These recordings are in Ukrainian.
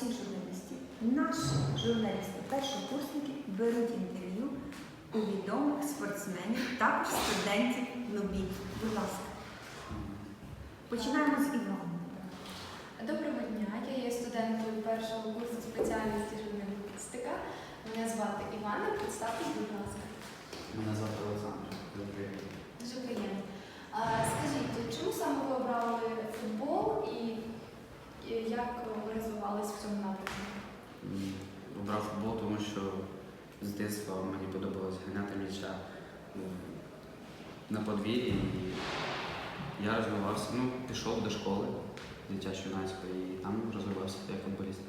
всіх журналістів наші журналісти, першокурсники беруть інтерв'ю у відомих спортсменів, також студентів НУБІ. Будь ласка. Починаємо з Івана. Доброго дня, я є студенткою першого курсу спеціальності журналістика. Мене звати Івана. Представтесь, будь ласка. Мене звати Олександр. Дуже приємно. А, скажіть, чому саме ви обрали футбол і як ви розвивались в цьому напрямку? Обрав футбол, тому що з дитинства мені подобалось ганяти м'яча на подвір'ї. І я розвивався, ну, пішов до школи дитячо-юнацької і там розвивався як футболіст.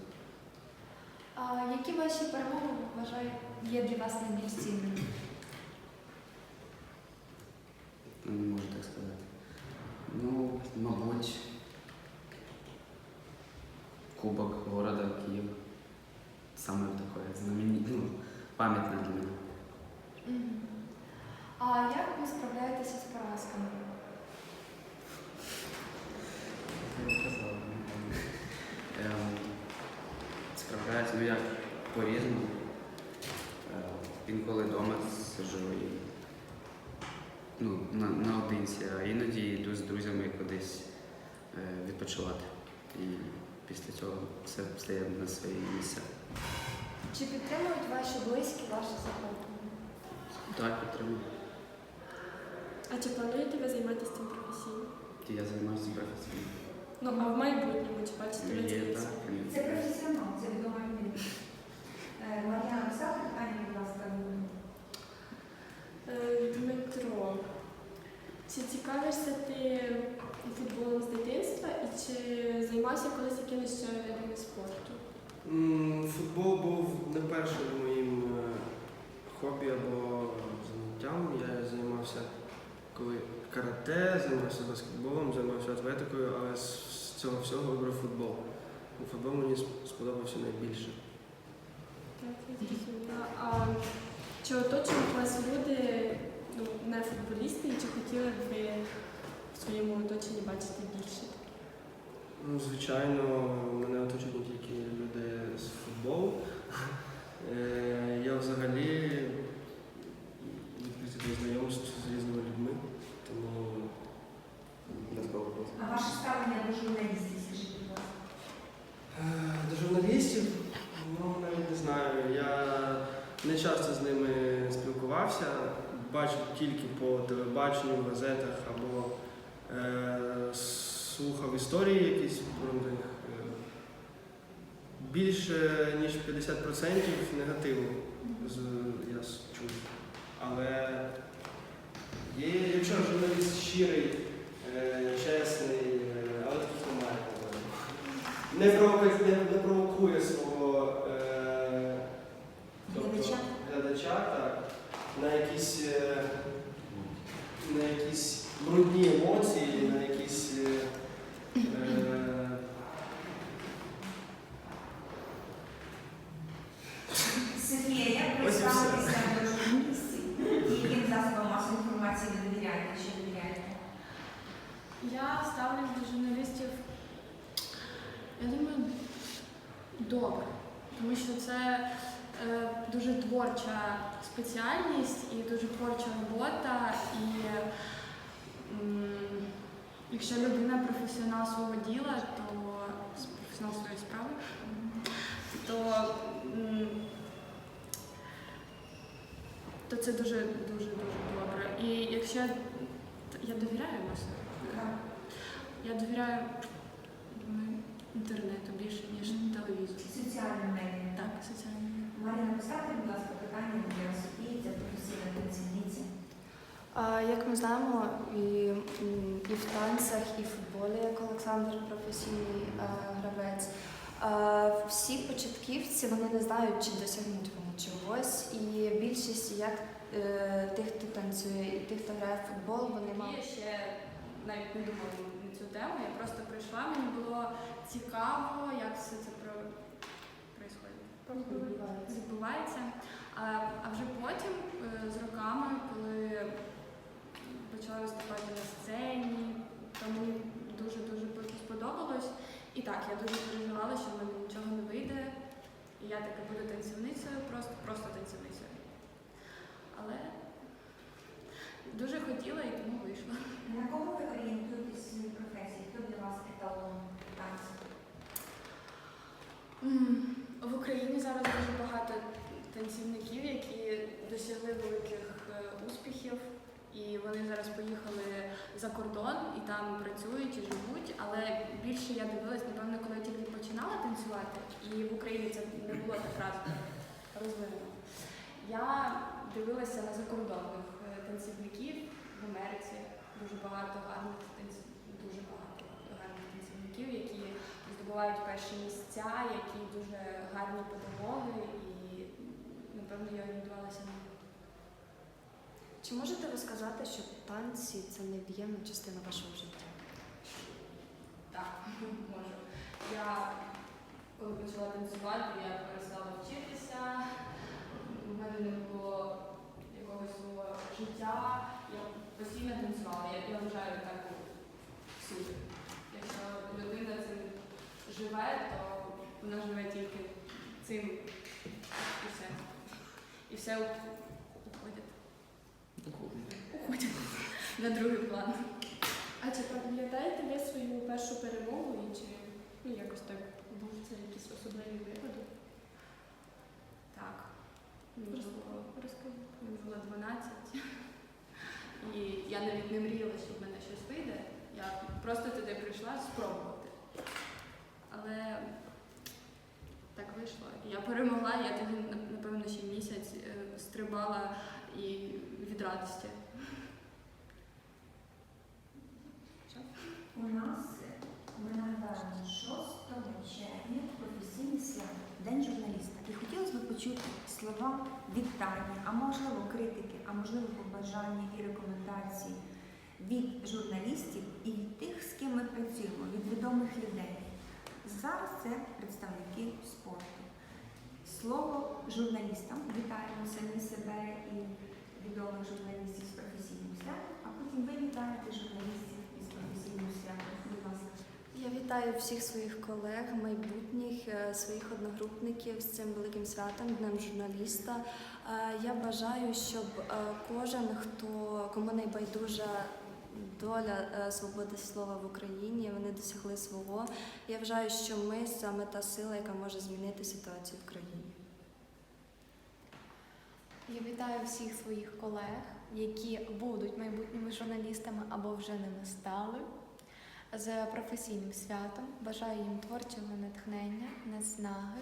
А, які ваші перемоги вважають є для вас найбільш цінними? Ну, не можу так сказати. Ну, мабуть, Кубок города Київ. Саме таке знамені... ну, пам'ятне для мене. А як ви справляєтеся з поразками? Я казав, напевно. Ем, Ну як по-різному. Е, Інколи вдома сиджу і ну, на, наодинці, а іноді йду з друзями кудись е, відпочивати. І після цього все стає на свої місця. Чи підтримують ваші близькі ваше захоплення? Так, підтримую. А чи плануєте ви займатися цим професійно? Я займаюся професійно. Ну, а в майбутньому чи бачите Є, так. Це професіонал, це. Е, Мар'яна, поставте питання, будь ласка. Е, Дмитро, чи цікавишся ти футболом з дитинства і чи займався колись якимись ще видами спорту? Футбол був не першим моїм е, хобі або заняттям. Я займався коли карате, займався баскетболом, займався атлетикою, але з цього всього вибрав футбол. Футбол мені сподобався найбільше. А чи оточують вас люди, ну, не футболісти, і чи хотіли б ви в своєму оточенні бачити більше? Ну, звичайно, мене оточують не тільки люди з футболу. Е, Я взагалі в принципі, знайомствую з різними людьми, тому А ваше ставлення до журналістів, скажіть, будь ласка. Е, До журналістів, ну навіть не знаю. Я не часто з ними спілкувався, бачив телебаченню, в газетах або е, слухав історії якісь про них. Е, Більше ніж 50% негативу я чув. Але є, якщо журналіст щирий, е, чесний, е, але таких немає. по-моєму не провокує, не, не провокує свого е, тобто, Глядача. глядача так, на якісь, е, на якісь брудні емоції, на якісь. Е, е, Софія, як ви Ось і все. ставитеся до журналістів? І яким засобам масової інформації ви довіряєте чи довіряєте? Я ставлюсь до журналістів, я думаю, добре, тому що це е, дуже творча спеціальність і дуже творча робота. І м, якщо людина професіонал свого діла, то професіонал своєї справи, то, м, то це дуже дуже дуже добре. І якщо я, я довіряю. Так. Я довіряю інтернету більше, ніж телевізору. Соціальним медіа. Так, соціальні. Марина, поставте, будь ласка, питання для Софії, це професійна працівниця. А, Як ми знаємо, і, і в танцях, і в футболі, як Олександр професійний гравець, всі початківці вони не знають, чи досягнуть вони чогось. І більшість як е, тих, хто танцює, і тих, хто грає в футбол, вони мають. Ще навіть не цю тему. Я просто прийшла, мені було цікаво, як все це про- відбувається. А, а вже потім, е, з роками, коли почала виступати на сцені, то мені дуже-дуже сподобалось. І так, я дуже переживала, що в мене нічого не вийде. І я таки буду танцівницею, просто, просто танцівницею. Але дуже хотіла і тому вийшла. На кого ви орієнтуєтесь в своїй професії? Хто для вас еталон танцю? М, В Україні зараз дуже багато танцівників, які досягли великих е, успіхів, і вони зараз поїхали за кордон і там працюють і живуть. Але більше я дивилась, напевно, коли я тільки починала танцювати, і в Україні це не було так раз розвинено. Я дивилася на закордонних е, танцівників в Америці. Дуже багато гарних танців, дуже багато гарних танцівників, які здобувають перші місця, які дуже гарні педагоги, і напевно я орієнтувалася на них. Чи можете ви сказати, що танці це невід'ємна частина вашого життя? Так, можу. Я коли почала танцювати, я перестала вчитися. У мене не було якогось свого життя. Я постійно танцювала. Я, я вважаю так всюди. Якщо живе, то вона живе тільки цим і все. І все уходить. Уходить на другий план. А чи пам'ятаєте ви свою першу перемогу і чи ну, якось так був це якийсь особливий випадок? Так. Мені було Розкажіть. Мені було 12. І я навіть не мріяла, що в мене щось вийде. Я просто туди прийшла спробувати. Але так вийшло. Я перемогла, я тоді, напевно, ще місяць е, стрибала і від радості. У нас ми нагадаємо 6 червня професійне свято, День журналіста. І хотілося б почути слова вітання, а можливо критики, а можливо побажання і рекомендації від журналістів і від тих, з ким ми працюємо, від відомих людей. Зараз це представники спорту. Слово журналістам вітаємо самі себе і відомих журналістів з професійним святом, а потім ви вітаєте журналістів із професійним святом. Будь ласка. Я вітаю всіх своїх колег, майбутніх, е, своїх одногрупників з цим великим святом, Днем журналіста. Е, Я бажаю, щоб е, кожен, хто кому найбайдужа доля е, свободи слова в Україні, вони досягли свого. Я вважаю, що ми саме та сила, яка може змінити ситуацію в країні. Я вітаю всіх своїх колег, які будуть майбутніми журналістами або вже ними стали. З професійним святом бажаю їм творчого натхнення, наснаги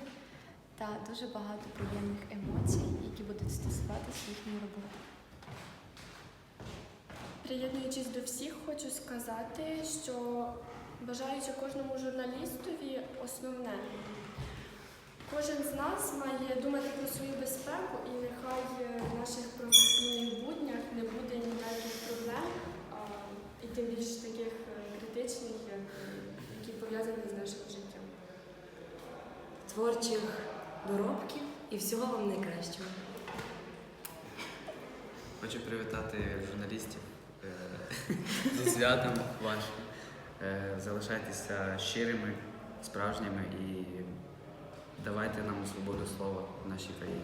та дуже багато приємних емоцій, які будуть стосуватися їхньої роботи. Приєднуючись до всіх, хочу сказати, що бажаючи кожному журналістові основне. Кожен з нас має думати про свою безпеку і нехай в наших професійних буднях не буде ніяких проблем, а, і тим більш таких е, критичних, як, які пов'язані з нашим життям. творчих доробків і всього вам найкращого. Хочу привітати журналістів зі святом вашим. Е, Залишайтеся щирими, справжніми і давайте нам свободу слова в нашій країні.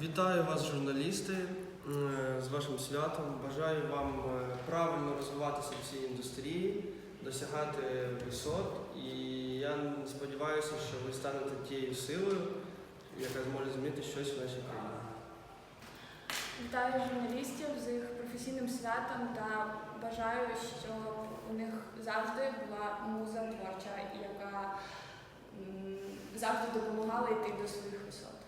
Вітаю вас, журналісти, е, з вашим святом. Бажаю вам е, правильно розвиватися в цій індустрії, досягати висот. І я сподіваюся, що ви станете тією силою, яка зможе змінити щось в нашій країні. Вітаю журналістів з їх професійним святом та бажаю, щоб у них завжди була муза творча, яка завжди допомагала йти до своїх висот.